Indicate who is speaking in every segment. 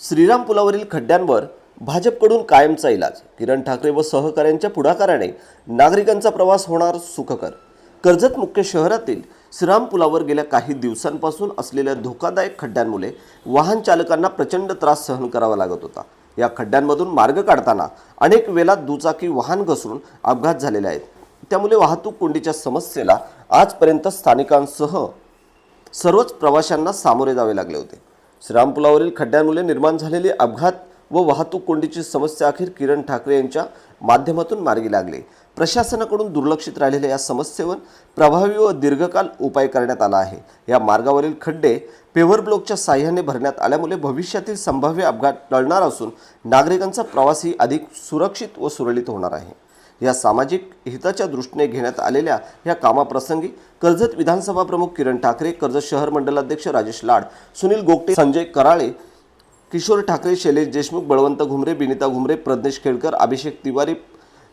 Speaker 1: श्रीराम पुलावरील खड्ड्यांवर भाजपकडून कायमचा इलाज. किरण ठाकरे व सहकाऱ्यांच्या पुढाकाराने नागरिकांचा प्रवास होणार सुखकर. कर्जत मुख्य शहरातील श्रीराम पुलावर गेल्या काही दिवसांपासून असलेल्या धोकादायक खड्ड्यांमुळे वाहन चालकांना प्रचंड त्रास सहन करावा लागत होता. या खड्ड्यांमधून मार्ग काढताना अनेक वेळा दुचाकी वाहन घसरून अपघात झालेले आहेत. त्यामुळे वाहतूक कोंडीच्या समस्येला आजपर्यंत स्थानिकांसह सर्वच प्रवाशांना सामोरे जावे लागले होते. श्रीरामपुलावरील खड्ड्यांमुळे निर्माण झालेले अपघात व वाहतूक कोंडीची समस्या अखेर किरण ठाकरे यांच्या माध्यमातून मार्गी लागली. प्रशासनाकडून दुर्लक्षित राहिलेल्या या समस्येवर प्रभावी व दीर्घकाल उपाय करण्यात आला आहे. या मार्गावरील खड्डे पेव्हर ब्लॉकच्या साह्याने भरण्यात आल्यामुळे भविष्यातील संभाव्य अपघात टळणार असून नागरिकांचा प्रवासही अधिक सुरक्षित व सुरळीत होणार आहे. या सामाजिक हिताच्या दृष्टीने घेण्यात आलेल्या या कामाप्रसंगी कर्जत विधानसभा प्रमुख किरण ठाकरे कर्जत शहर मंडलाध्यक्ष राजेश लाड सुनील गोगटे संजय कराळे किशोर ठाकरे शैलेश देशमुख बळवंत घुमरे बिनिता घुमरे प्रज्ञेश खेडकर अभिषेक तिवारी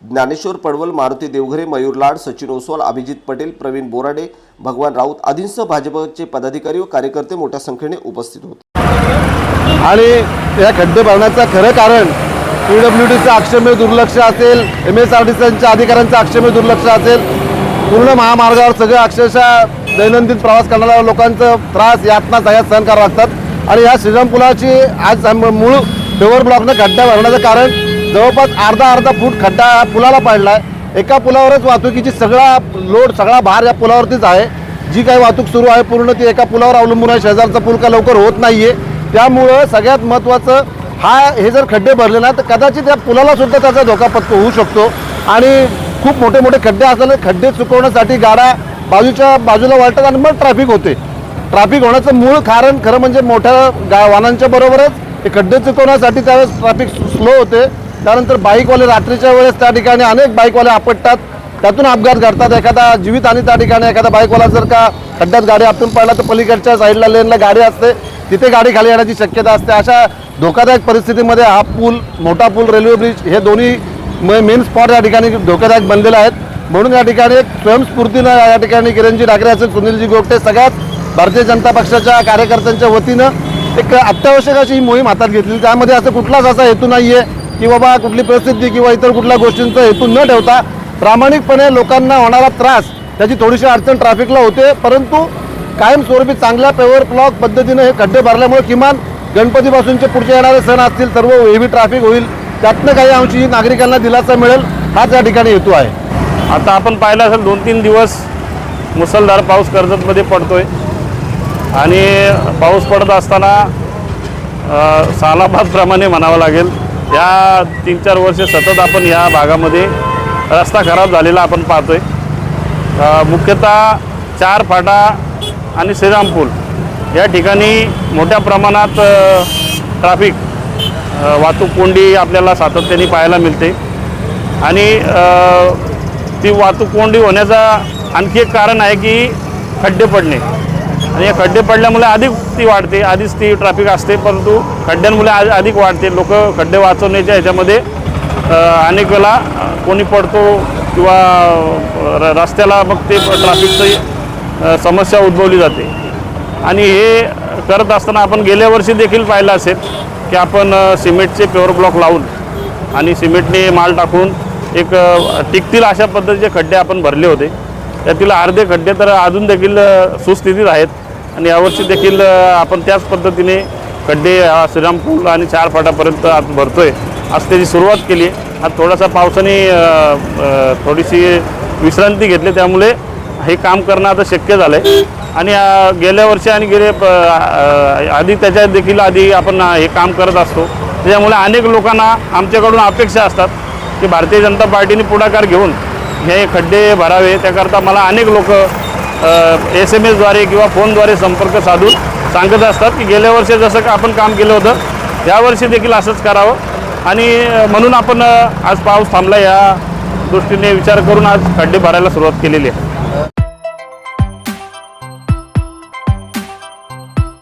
Speaker 1: ज्ञानेश्वर पडवल मारुती देवघरे मयूर लाड सचिन ओसवाल अभिजित पटेल प्रवीण बोराडे भगवान राऊत आदींसह भाजपचे पदाधिकारी व कार्यकर्ते मोठ्या संख्येने उपस्थित होते.
Speaker 2: आणि या खड्डे भरण्याचं खरं कारण पी डब्ल्यू डीचं अक्षम्य दुर्लक्ष असेल एम एस आर टी सीच्या अधिकाऱ्यांचं अक्षम्य दुर्लक्ष असेल पूर्ण महामार्गावर सगळं अक्षरशः दैनंदिन प्रवास करणाऱ्या लोकांचं त्रास यातना सगळ्यात सहन करावं लागतात. आणि या श्रीराम पुलाची आज मूळ पेवर ब्लॉकनं खड्डा भरण्याचं कारण जवळपास अर्धा अर्धा फूट खड्डा हा पुलाला पडला आहे एका पुलावरच वाहतुकीची सगळा लोड सगळा भार या पुलावरतीच आहे. जी काही वाहतूक सुरू आहे पूर्ण ती एका पुलावर अवलंबून आहे. शेजारचा पूल का लवकर होत नाही आहे त्यामुळं सगळ्यात महत्त्वाचं हा हे जर खड्डे भरले ना तर कदाचित या पुलाला सुद्धा त्याचा धोका पत्क होऊ शकतो. आणि खूप मोठे मोठे खड्डे असल्याने खड्डे चुकवण्यासाठी गाड्या बाजूच्या बाजूला वाटतात आणि मग ट्रॅफिक होते. ट्रॅफिक होण्याचं मूळ कारण खरं म्हणजे मोठ्या गा वाहनांच्या बरोबरच हे खड्डे चुकवण्यासाठी त्यावेळेस ट्रॅफिक स्लो होते. त्यानंतर बाईकवाले रात्रीच्या वेळेस त्या ठिकाणी अनेक बाईकवाले आपटतात. त्यातून अपघात घडतात. एखादा जीवित आणि त्या ठिकाणी एखादा बाईकवाला जर का खड्ड्यात गाडी आपण पडला तर पलीकडच्या साईडला लेनला गाडी असते. तिथे गाडी खाली येण्याची शक्यता असते. अशा धोकादायक परिस्थितीमध्ये हा पूल मोठा पूल रेल्वे ब्रिज हे दोन्ही मेन स्पॉट या ठिकाणी धोकादायक बनलेले आहेत. म्हणून या ठिकाणी एक स्वयंस्फूर्तीनं या ठिकाणी किरणजी ठाकरे असेल सुनीलजी गोपटे सगळ्याच भारतीय जनता पक्षाच्या कार्यकर्त्यांच्या वतीनं एक अत्यावश्यक अशी ही मोहीम हातात घेतली त्यामध्ये असं कुठलाच असा हेतू नाही आहे की बाबा कुठली प्रसिद्धी किंवा इतर कुठल्या गोष्टींचा हेतू न ठेवता प्रामाणिकपणे लोकांना होणारा त्रास त्याची थोडीशी अडचण ट्रॅफिकला होते परंतु कायमस्वरूपी चांगल्या पेवर ब्लॉक पद्धतीने हे खड्डे भरल्यामुळे किमान गणपतीपासूनचे पुढचे येणारे सण असतील सर्व हेवी ट्रॅफिक होईल. त्यातनं काही अंशी नागरिकांना दिलासा मिळेल हाच या ठिकाणी हेतू आहे.
Speaker 3: आता आपण पाहिलं असेल दोन तीन दिवस मुसळधार पाऊस कर्जतमध्ये पडतोय. आणि पाऊस पडत असताना सालाबादप्रमाणे म्हणावं लागेल. या तीन चार वर्ष सतत आपण या भागामध्ये रस्ता खराब झालेला आपण पाहतोय. मुख्यतः चार फाटा आणि श्रीराम पूल या ठिकाणी मोठ्या प्रमाणात ट्राफिक ट्रॅफिक वाहतूक कोंडी आपल्याला सातत्याने पाहायला मिळते. आणि ती वाहतूक कोंडी होण्याचा आणखी एक कारण आहे की खड्डे पडणे. आणि या खड्डे पडल्यामुळे अधिक ती वाढते आधीच ती ट्रॅफिक असते परंतु खड्ड्यांमुळे आ- अधिक वाढते. लोक खड्डे वाचवण्याच्या ह्याच्यामध्ये अनेक वेळा कोणी पडतो किंवा र- रस्त्याला मग ते ट्रॅफिकची समस्या उद्भवली जाते. आणि हे करत असताना आपण गेल्या वर्षी देखील पाहिलं असेल की आपण सिमेंटचे प्युअर ब्लॉक लावून आणि सिमेंटने माल टाकून एक टिकतील अशा पद्धतीचे खड्डे आपण भरले होते. त्यातील अर्धे खड्डे तर अजून देखील सुस्थितीत आहेत. आणि यावर्षी देखील आपण त्याच पद्धतीने खड्डे श्रीरामपूर आणि चार फाटापर्यंत आज आहे आज त्याची सुरुवात केली. आहे आज थोडासा पावसाने थोडीशी विश्रांती घेतली. त्यामुळे हे काम करणं आता शक्य झालं आहे आणि गेल्या वर्षी आणि गेले प- आधी त्याच्या देखील आधी आपण हे काम करत असतो. त्याच्यामुळे अनेक लोकांना आमच्याकडून अपेक्षा असतात की भारतीय जनता पार्टीने पुढाकार घेऊन हे खड्डे भरावे. त्याकरता मला अनेक लोक एस एम एसद्वारे किंवा फोनद्वारे संपर्क साधून सांगत असतात की गेल्या वर्षी जसं का आपण काम केलं होतं यावर्षी देखील असंच करावं. आणि म्हणून आपण आज पाऊस थांबला या दृष्टीने विचार करून आज खड्डे भरायला सुरुवात केलेली आहे.